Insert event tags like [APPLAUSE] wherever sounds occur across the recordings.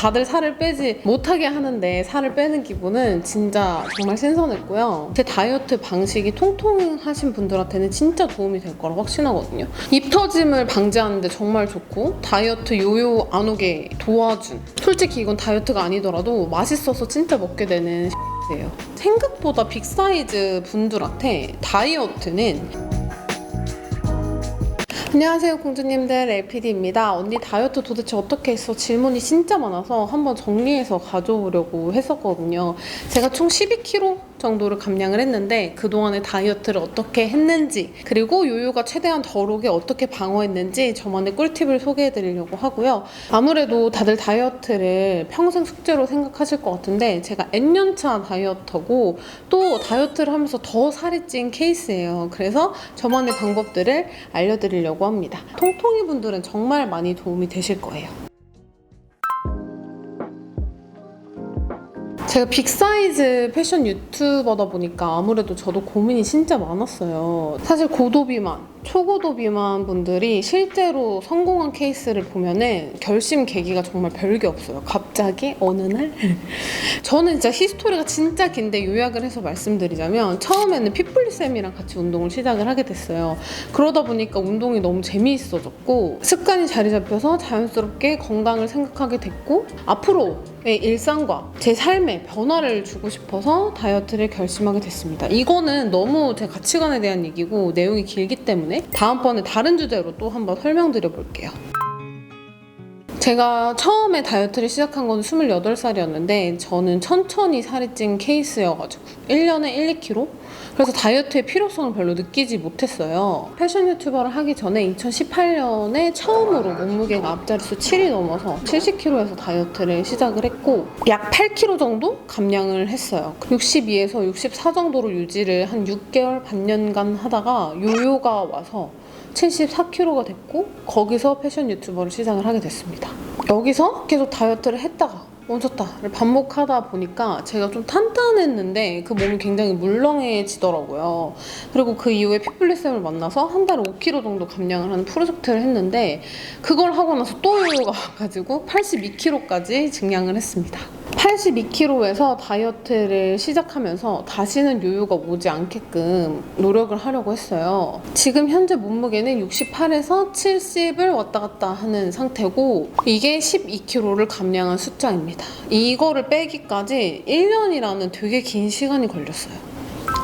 다들 살을 빼지 못하게 하는데 살을 빼는 기분은 진짜 정말 신선했고요. 제 다이어트 방식이 통통하신 분들한테는 진짜 도움이 될 거라 확신하거든요. 입 터짐을 방지하는데 정말 좋고 다이어트 요요 안 오게 도와준. 솔직히 이건 다이어트가 아니더라도 맛있어서 진짜 먹게 되는. [LAUGHS] 생각보다 빅 사이즈 분들한테 다이어트는 안녕하세요 공주님들 LPD입니다. 언니 다이어트 도대체 어떻게 했어? 질문이 진짜 많아서 한번 정리해서 가져오려고 했었거든요. 제가 총 12kg 정도를 감량을 했는데 그동안의 다이어트를 어떻게 했는지 그리고 요요가 최대한 덜 오게 어떻게 방어했는지 저만의 꿀팁을 소개해 드리려고 하고요. 아무래도 다들 다이어트를 평생 숙제로 생각하실 것 같은데 제가 N년차 다이어터고 또 다이어트를 하면서 더 살이 찐 케이스예요. 그래서 저만의 방법들을 알려드리려고 합니다. 통통이 분들은 정말 많이 도움이 되실 거예요. 제가 빅사이즈 패션 유튜버다 보니까 아무래도 저도 고민이 진짜 많았어요. 사실 고도비만, 초고도 비만 분들이 실제로 성공한 케이스를 보면은 결심 계기가 정말 별게 없어요. 갑자기 어느 날? [LAUGHS] 저는 진짜 히스토리가 진짜 긴데 요약을 해서 말씀드리자면 처음에는 피플리쌤이랑 같이 운동을 시작을 하게 됐어요. 그러다 보니까 운동이 너무 재미있어졌고 습관이 자리 잡혀서 자연스럽게 건강을 생각하게 됐고 앞으로 의 일상과 제 삶에 변화를 주고 싶어서 다이어트를 결심하게 됐습니다. 이거는 너무 제 가치관에 대한 얘기고 내용이 길기 때문에 다음번에 다른 주제로 또 한번 설명드려 볼게요. 제가 처음에 다이어트를 시작한 건 28살이었는데 저는 천천히 살이 찐 케이스여가지고 1년에 1, 2kg? 그래서 다이어트의 필요성을 별로 느끼지 못했어요. 패션 유튜버를 하기 전에 2018년에 처음으로 몸무게가 앞자리수 7이 넘어서 70kg에서 다이어트를 시작을 했고 약 8kg 정도 감량을 했어요. 62에서 64 정도로 유지를 한 6개월, 반년간 하다가 요요가 와서 74kg가 됐고 거기서 패션 유튜버를 시작을 하게 됐습니다. 여기서 계속 다이어트를 했다가 멈췄다를 반복하다 보니까 제가 좀 탄탄했는데 그 몸이 굉장히 물렁해지더라고요. 그리고 그 이후에 피플리쌤을 만나서 한 달에 5kg 정도 감량을 하는 프로젝트를 했는데 그걸 하고 나서 또 요요가 와가지고 82kg까지 증량을 했습니다. 82kg에서 다이어트를 시작하면서 다시는 요요가 오지 않게끔 노력을 하려고 했어요. 지금 현재 몸무게는 68에서 70을 왔다 갔다 하는 상태고 이게 12kg를 감량한 숫자입니다. 이거를 빼기까지 1년이라는 되게 긴 시간이 걸렸어요.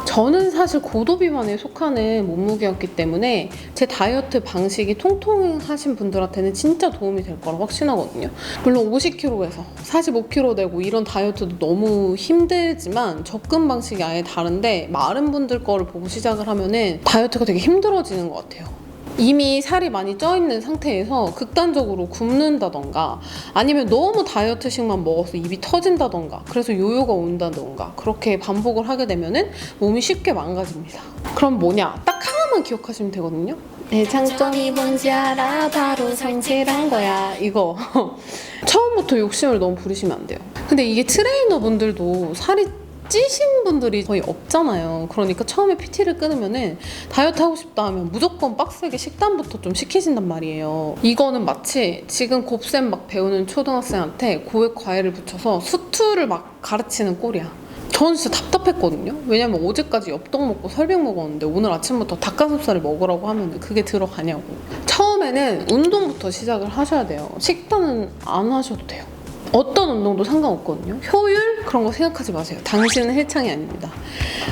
저는 사실 고도 비만에 속하는 몸무게였기 때문에 제 다이어트 방식이 통통하신 분들한테는 진짜 도움이 될 거라 확신하거든요. 물론 50kg에서 45kg 되고 이런 다이어트도 너무 힘들지만 접근 방식이 아예 다른데 마른 분들 거를 보고 시작을 하면은 다이어트가 되게 힘들어지는 것 같아요. 이미 살이 많이 쪄 있는 상태에서 극단적으로 굶는다던가 아니면 너무 다이어트식만 먹어서 입이 터진다던가 그래서 요요가 온다던가 그렇게 반복을 하게 되면은 몸이 쉽게 망가집니다. 그럼 뭐냐? 딱 하나만 기억하시면 되거든요. 내 장점이 뭔지 알아 바로 성실한 거야 이거 [LAUGHS] 처음부터 욕심을 너무 부리시면 안 돼요. 근데 이게 트레이너 분들도 살이 찌신 분들이 거의 없잖아요. 그러니까 처음에 PT를 끊으면은 다이어트 하고 싶다 하면 무조건 빡세게 식단부터 좀 시키신단 말이에요. 이거는 마치 지금 곱셈 막 배우는 초등학생한테 고액 과외를 붙여서 수투를 막 가르치는 꼴이야. 저는 진짜 답답했거든요. 왜냐면 어제까지 엽떡 먹고 설빙 먹었는데 오늘 아침부터 닭가슴살을 먹으라고 하면 그게 들어가냐고. 처음에는 운동부터 시작을 하셔야 돼요. 식단은 안 하셔도 돼요. 어떤 운동도 상관없거든요. 효율 그런 거 생각하지 마세요. 당신은 헬창이 아닙니다.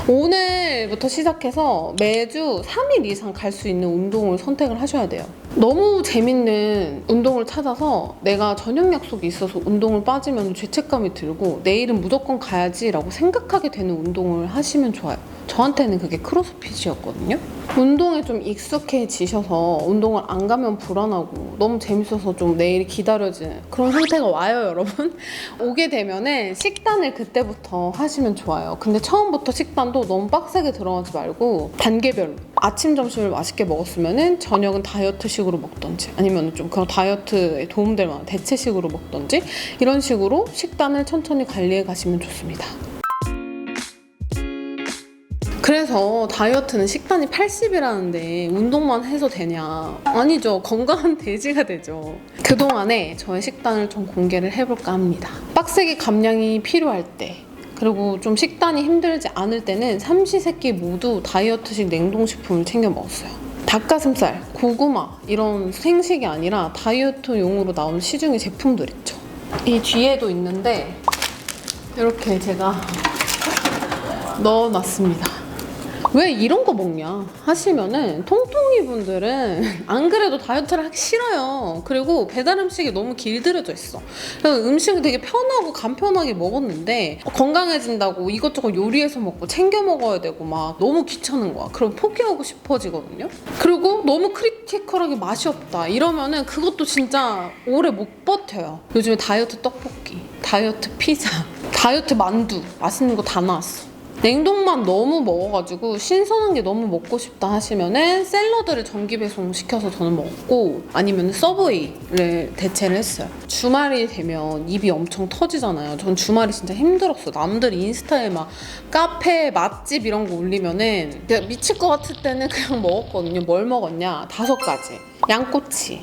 오늘부터 시작해서 매주 3일 이상 갈 수 있는 운동을 선택을 하셔야 돼요. 너무 재밌는 운동을 찾아서 내가 저녁 약속이 있어서 운동을 빠지면 죄책감이 들고 내일은 무조건 가야지라고 생각하게 되는 운동을 하시면 좋아요. 저한테는 그게 크로스핏이었거든요. 운동에 좀 익숙해지셔서 운동을 안 가면 불안하고 너무 재밌어서 좀 내일이 기다려지는 그런 상태가 와요, 여러분. [LAUGHS] 오게 되면은 식단을 그때부터 하시면 좋아요. 근데 처음부터 식단도 너무 빡세게 들어가지 말고 단계별로 아침, 점심을 맛있게 먹었으면은 저녁은 다이어트식으로 먹던지 아니면 좀 그런 다이어트에 도움될 만한 대체식으로 먹던지 이런 식으로 식단을 천천히 관리해 가시면 좋습니다. 그래서 다이어트는 식단이 80이라는데 운동만 해서 되냐? 아니죠. 건강한 [LAUGHS] 돼지가 되죠. 그동안에 저의 식단을 좀 공개를 해볼까 합니다. 빡세게 감량이 필요할 때 그리고 좀 식단이 힘들지 않을 때는 삼시세끼 모두 다이어트식 냉동식품을 챙겨 먹었어요. 닭가슴살, 고구마 이런 생식이 아니라 다이어트용으로 나온 시중의 제품들 있죠. 이 뒤에도 있는데 이렇게 제가 [LAUGHS] 넣어놨습니다. 왜 이런 거 먹냐 하시면은 통통이 분들은 [LAUGHS] 안 그래도 다이어트를 하기 싫어요. 그리고 배달 음식이 너무 길들여져 있어. 그래서 음식을 되게 편하고 간편하게 먹었는데 건강해진다고 이것저것 요리해서 먹고 챙겨 먹어야 되고 막 너무 귀찮은 거야. 그럼 포기하고 싶어지거든요. 그리고 너무 크리티컬하게 맛이 없다 이러면은 그것도 진짜 오래 못 버텨요. 요즘에 다이어트 떡볶이, 다이어트 피자, 다이어트 만두 맛있는 거 다 나왔어. 냉동만 너무 먹어가지고 신선한 게 너무 먹고 싶다 하시면은 샐러드를 정기 배송 시켜서 저는 먹고 아니면 서브웨이를 대체를 했어요. 주말이 되면 입이 엄청 터지잖아요. 전 주말이 진짜 힘들었어. 남들 인스타에 막 카페 맛집 이런 거 올리면은 미칠 것 같을 때는 그냥 먹었거든요. 뭘 먹었냐? 다섯 가지. 양꼬치,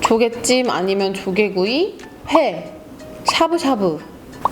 조개찜 아니면 조개구이, 회, 샤브샤브,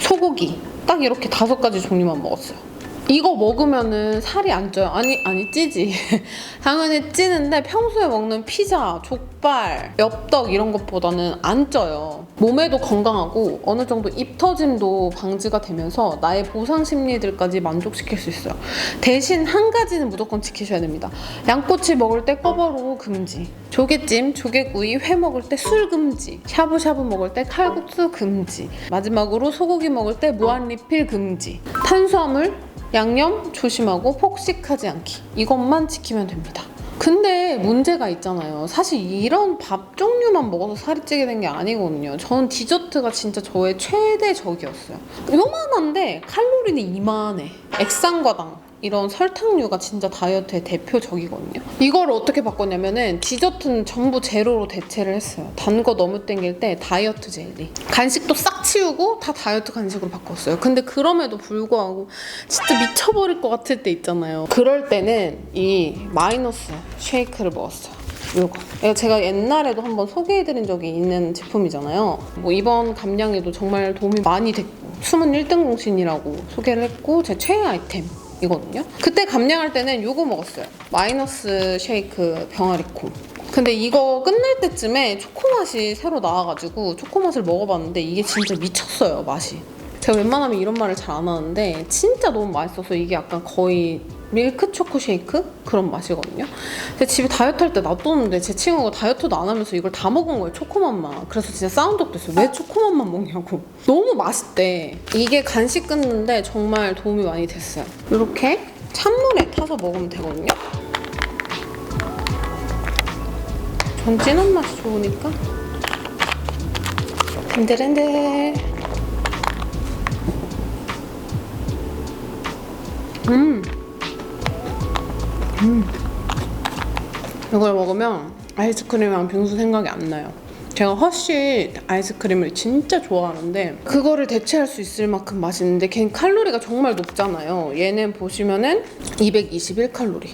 소고기 딱 이렇게 다섯 가지 종류만 먹었어요. 이거 먹으면은 살이 안 쪄요. 아니 아니 찌지. [LAUGHS] 당연히 찌는데 평소에 먹는 피자, 족발, 엽떡 이런 것보다는 안 쪄요. 몸에도 건강하고 어느 정도 입 터짐도 방지가 되면서 나의 보상 심리들까지 만족시킬 수 있어요. 대신 한 가지는 무조건 지키셔야 됩니다. 양꼬치 먹을 때 꺼바로우 금지. 조개찜, 조개구이, 회 먹을 때 술 금지. 샤브샤브 먹을 때 칼국수 금지. 마지막으로 소고기 먹을 때 무한 리필 금지. 탄수화물, 양념 조심하고 폭식하지 않기. 이것만 지키면 됩니다. 근데 문제가 있잖아요. 사실 이런 밥 종류만 먹어서 살이 찌게 된 게 아니거든요. 저는 디저트가 진짜 저의 최대 적이었어요. 요만한데 칼로리는 이만해. 액상과당. 이런 설탕류가 진짜 다이어트의 대표적이거든요. 이걸 어떻게 바꿨냐면은 디저트는 전부 제로로 대체를 했어요. 단 거 너무 땡길 때 다이어트 젤리. 간식도 싹 치우고 다 다이어트 간식으로 바꿨어요. 근데 그럼에도 불구하고 진짜 미쳐버릴 것 같을 때 있잖아요. 그럴 때는 이 마이너스 쉐이크를 먹었어요. 이거 제가 옛날에도 한번 소개해드린 적이 있는 제품이잖아요. 뭐 이번 감량에도 정말 도움이 많이 됐고 숨은 1등 공신이라고 소개를 했고 제 최애 아이템. 이거든요. 그때 감량할 때는 요거 먹었어요. 마이너스 쉐이크 병아리콩. 근데 이거 끝날 때쯤에 초코맛이 새로 나와가지고 초코맛을 먹어봤는데 이게 진짜 미쳤어요, 맛이. 제가 웬만하면 이런 말을 잘 안 하는데 진짜 너무 맛있어서 이게 약간 거의 밀크 초코 쉐이크 그런 맛이거든요. 근데 집에 다이어트 할 때 놔뒀는데 제 친구가 다이어트도 안 하면서 이걸 다 먹은 거예요. 초코맛만. 그래서 진짜 싸운 적도 있어요. 왜 초코맛만 먹냐고. 너무 맛있대. 이게 간식 끊는데 정말 도움이 많이 됐어요. 이렇게 찬물에 타서 먹으면 되거든요. 전 진한 맛이 좋으니까. 흔들흔들. 음. 이걸 먹으면 아이스크림이랑 빙수 생각이 안 나요. 제가 허쉬 아이스크림을 진짜 좋아하는데 그거를 대체할 수 있을 만큼 맛있는데 걔는 칼로리가 정말 높잖아요. 얘는 보시면은 221칼로리.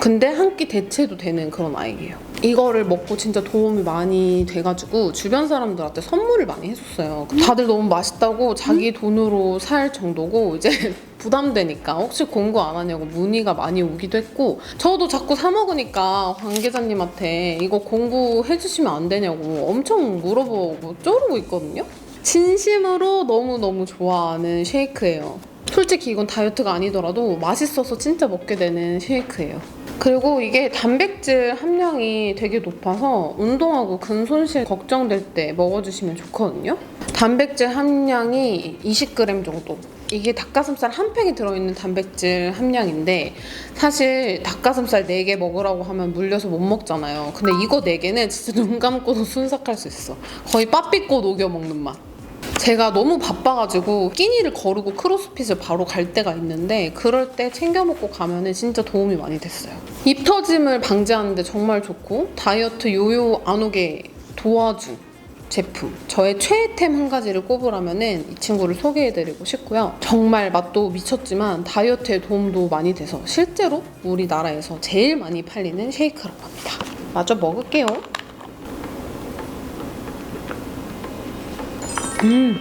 근데 한 끼 대체도 되는 그런 아이예요. 이거를 먹고 진짜 도움이 많이 돼가지고 주변 사람들한테 선물을 많이 해줬어요. 다들 너무 맛있다고 자기 돈으로 살 정도고 이제 [LAUGHS] 부담되니까 혹시 공구 안 하냐고 문의가 많이 오기도 했고 저도 자꾸 사 먹으니까 관계자님한테 이거 공구 해 주시면 안 되냐고 엄청 물어보고 쪼르고 있거든요. 진심으로 너무너무 좋아하는 쉐이크예요. 솔직히 이건 다이어트가 아니더라도 맛있어서 진짜 먹게 되는 쉐이크예요. 그리고 이게 단백질 함량이 되게 높아서 운동하고 근손실 걱정될 때 먹어주시면 좋거든요. 단백질 함량이 20g 정도. 이게 닭가슴살 한 팩이 들어있는 단백질 함량인데 사실 닭가슴살 4개 먹으라고 하면 물려서 못 먹잖아요. 근데 이거 4개는 진짜 눈 감고도 순삭할 수 있어. 거의 빠삐꼬 녹여 먹는 맛. 제가 너무 바빠가지고 끼니를 거르고 크로스핏을 바로 갈 때가 있는데 그럴 때 챙겨 먹고 가면은 진짜 도움이 많이 됐어요. 입 터짐을 방지하는데 정말 좋고 다이어트 요요 안 오게 도와준 제품. 저의 최애템 한 가지를 꼽으라면은 이 친구를 소개해드리고 싶고요. 정말 맛도 미쳤지만 다이어트에 도움도 많이 돼서 실제로 우리나라에서 제일 많이 팔리는 쉐이크라고 합니다. 마저 먹을게요 음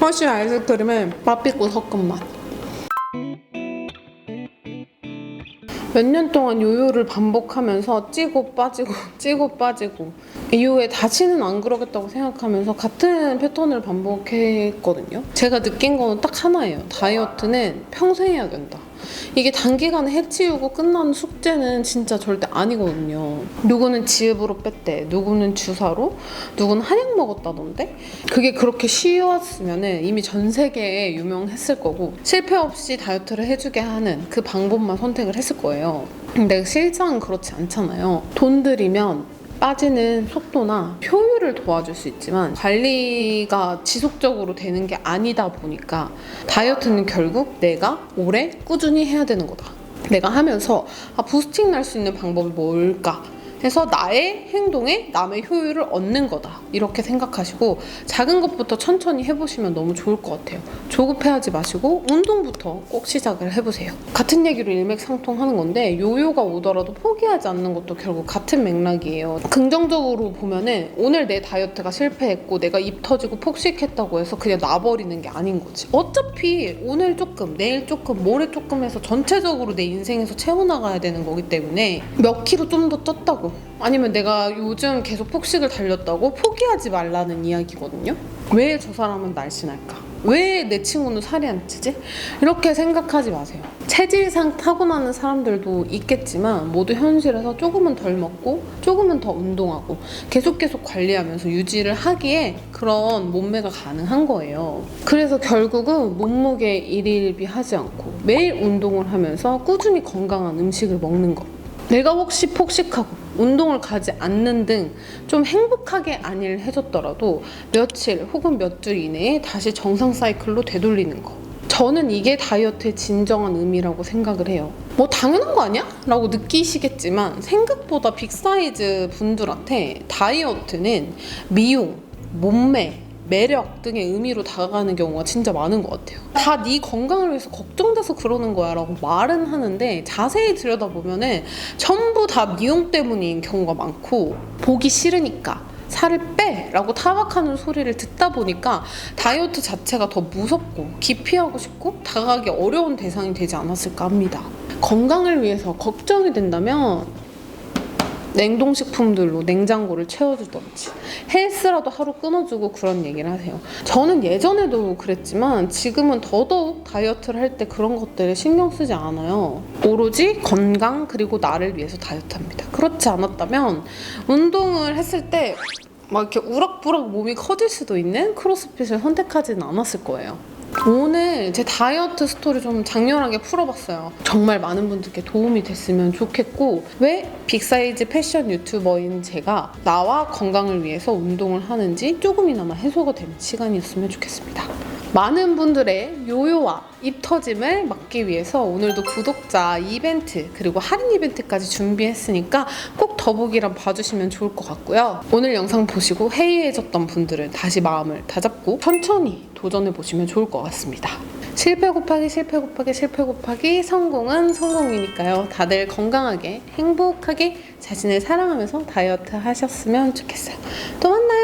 허쉬 아이스크림의 맛있고 섞은 맛 몇 년 동안 요요를 반복하면서 찌고 빠지고 [LAUGHS] 찌고 빠지고 이후에 다시는 안 그러겠다고 생각하면서 같은 패턴을 반복했거든요. 제가 느낀 거는 딱 하나예요. 다이어트는 평생 해야 된다. 이게 단기간에 해치우고 끝나는 숙제는 진짜 절대 아니거든요. 누구는 지읍으로 뺐대, 누구는 주사로, 누구는 한약 먹었다던데? 그게 그렇게 쉬웠으면 이미 전 세계에 유명했을 거고 실패 없이 다이어트를 해주게 하는 그 방법만 선택을 했을 거예요. 근데 실상은 그렇지 않잖아요. 돈 들이면 빠지는 속도나 효율을 도와줄 수 있지만 관리가 지속적으로 되는 게 아니다 보니까 다이어트는 결국 내가 오래 꾸준히 해야 되는 거다. 내가 하면서 아, 부스팅 날 수 있는 방법이 뭘까? 해서 나의 행동에 남의 효율을 얻는 거다. 이렇게 생각하시고 작은 것부터 천천히 해보시면 너무 좋을 것 같아요. 조급해하지 마시고 운동부터 꼭 시작을 해보세요. 같은 얘기로 일맥상통하는 건데 요요가 오더라도 포기하지 않는 것도 결국 같은 맥락이에요. 긍정적으로 보면은 오늘 내 다이어트가 실패했고 내가 입 터지고 폭식했다고 해서 그냥 놔버리는 게 아닌 거지. 어차피 오늘 조금, 내일 조금, 모레 조금 해서 전체적으로 내 인생에서 채워나가야 되는 거기 때문에 몇 킬로 좀 더 쪘다고 아니면 내가 요즘 계속 폭식을 달렸다고 포기하지 말라는 이야기거든요. 왜 저 사람은 날씬할까? 왜 내 친구는 살이 안 찌지? 이렇게 생각하지 마세요. 체질상 타고나는 사람들도 있겠지만 모두 현실에서 조금은 덜 먹고 조금은 더 운동하고 계속 계속 관리하면서 유지를 하기에 그런 몸매가 가능한 거예요. 그래서 결국은 몸무게 일일비 하지 않고 매일 운동을 하면서 꾸준히 건강한 음식을 먹는 것. 내가 혹시 폭식하고 운동을 가지 않는 등 좀 행복하게 안일 해줬더라도 며칠 혹은 몇 주 이내에 다시 정상 사이클로 되돌리는 거. 저는 이게 다이어트의 진정한 의미라고 생각을 해요. 뭐 당연한 거 아니야? 라고 느끼시겠지만 생각보다 빅사이즈 분들한테 다이어트는 미용, 몸매, 매력 등의 의미로 다가가는 경우가 진짜 많은 것 같아요. 다 네 건강을 위해서 걱정돼서 그러는 거야 라고 말은 하는데 자세히 들여다보면은 전부 다 미용 때문인 경우가 많고 보기 싫으니까 살을 빼! 라고 타박하는 소리를 듣다 보니까 다이어트 자체가 더 무섭고 기피하고 싶고 다가가기 어려운 대상이 되지 않았을까 합니다. 건강을 위해서 걱정이 된다면 냉동식품들로 냉장고를 채워주던지 헬스라도 하루 끊어주고 그런 얘기를 하세요. 저는 예전에도 그랬지만 지금은 더더욱 다이어트를 할 때 그런 것들에 신경 쓰지 않아요. 오로지 건강 그리고 나를 위해서 다이어트합니다. 그렇지 않았다면 운동을 했을 때막 이렇게 우락부락 몸이 커질 수도 있는 크로스핏을 선택하지는 않았을 거예요. 오늘 제 다이어트 스토리 좀 장렬하게 풀어봤어요. 정말 많은 분들께 도움이 됐으면 좋겠고 왜 빅사이즈 패션 유튜버인 제가 나와 건강을 위해서 운동을 하는지 조금이나마 해소가 되는 시간이었으면 좋겠습니다. 많은 분들의 요요와 입 터짐을 막기 위해서 오늘도 구독자 이벤트 그리고 할인 이벤트까지 준비했으니까 꼭 더보기란 봐주시면 좋을 것 같고요. 오늘 영상 보시고 해이해졌던 분들은 다시 마음을 다잡고 천천히 도전해 보시면 좋을 것 같습니다. 실패 곱하기 실패 곱하기 실패 곱하기 성공은 성공이니까요. 다들 건강하게 행복하게 자신을 사랑하면서 다이어트 하셨으면 좋겠어요. 또 만나요.